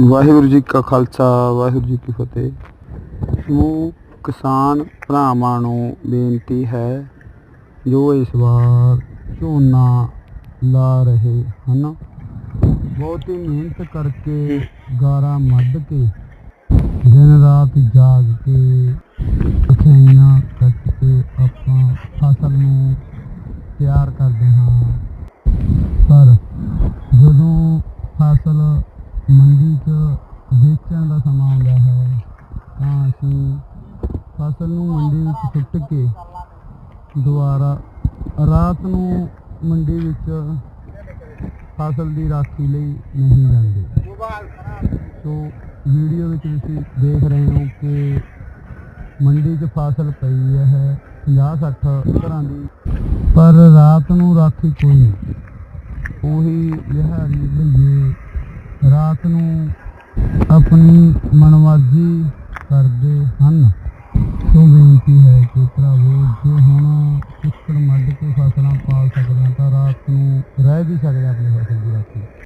ਵਾਹਿਗੁਰੂ ਜੀ ਕਾ ਖਾਲਸਾ, ਵਾਹਿਗੁਰੂ ਜੀ ਕੀ ਫਤਿਹ। ਸਮੂਹ ਕਿਸਾਨ ਭਰਾਵਾਂ ਨੂੰ ਬੇਨਤੀ ਹੈ, ਜੋ ਇਸ ਵਾਰ ਝੋਨਾ ਲਾ ਰਹੇ ਹਨ, ਬਹੁਤੀ ਮਿਹਨਤ ਕਰਕੇ ਗਾਰਾ ਮੱਧ ਕੇ ਦਿਨ ਰਾਤ ਜਾਗ ਕੇ ਕਠਿਨਾਈਆਂ ਕੱਟ ਕੇ ਆਪਾਂ ਫਸਲ ਨੂੰ ਤਿਆਰ ਕਰਦੇ ਹਾਂ। ਪਰ ਜਦੋਂ ਫਸਲ ਮੰਡੀ 'ਚ ਵੇਚਣ ਦਾ ਸਮਾਂ ਆਉਂਦਾ ਹੈ। ਤਾਂ ਅਸੀਂ ਫਸਲ ਨੂੰ ਮੰਡੀ ਵਿੱਚ ਸੁੱਟ ਕੇ ਦੁਬਾਰਾ ਰਾਤ ਨੂੰ ਮੰਡੀ ਵਿੱਚ ਫਸਲ ਦੀ ਰਾਖੀ ਲਈ ਨਹੀਂ ਜਾਂਦੇ। ਸੋ ਵੀਡੀਓ ਵਿੱਚ ਤੁਸੀਂ ਦੇਖ ਰਹੇ ਹੋ ਕਿ ਮੰਡੀ 'ਚ ਫਸਲ ਪਈ ਹੈ 50 60 ਘਰਾਂ ਦੀ। ਪਰ ਰਾਤ ਨੂੰ ਰਾਖੀ ਕੋਈ ਨਹੀਂ। ਉਹੀ ਲਿਹਾਰੀ ਲਈਏ ਰਾਤ ਨੂੰ ਆਪਣੀ ਮਨਮਰਜ਼ੀ ਕਰਦੇ ਹਨ। ਸੋ ਬੇਨਤੀ ਹੈ ਕਿ ਭਰਾਵੋ, ਜੇ ਹੁਣ ਇੱਕ ਮੱਢ ਕੇ ਫਸਲਾਂ ਪਾਲ ਸਕਦੇ ਹਾਂ, ਤਾਂ ਰਾਤ ਨੂੰ ਰਹਿ ਵੀ ਸਕਦੇ ਹਾਂ ਆਪਣੀ ਫਸਲ ਦੀ ਰਾਖੀ।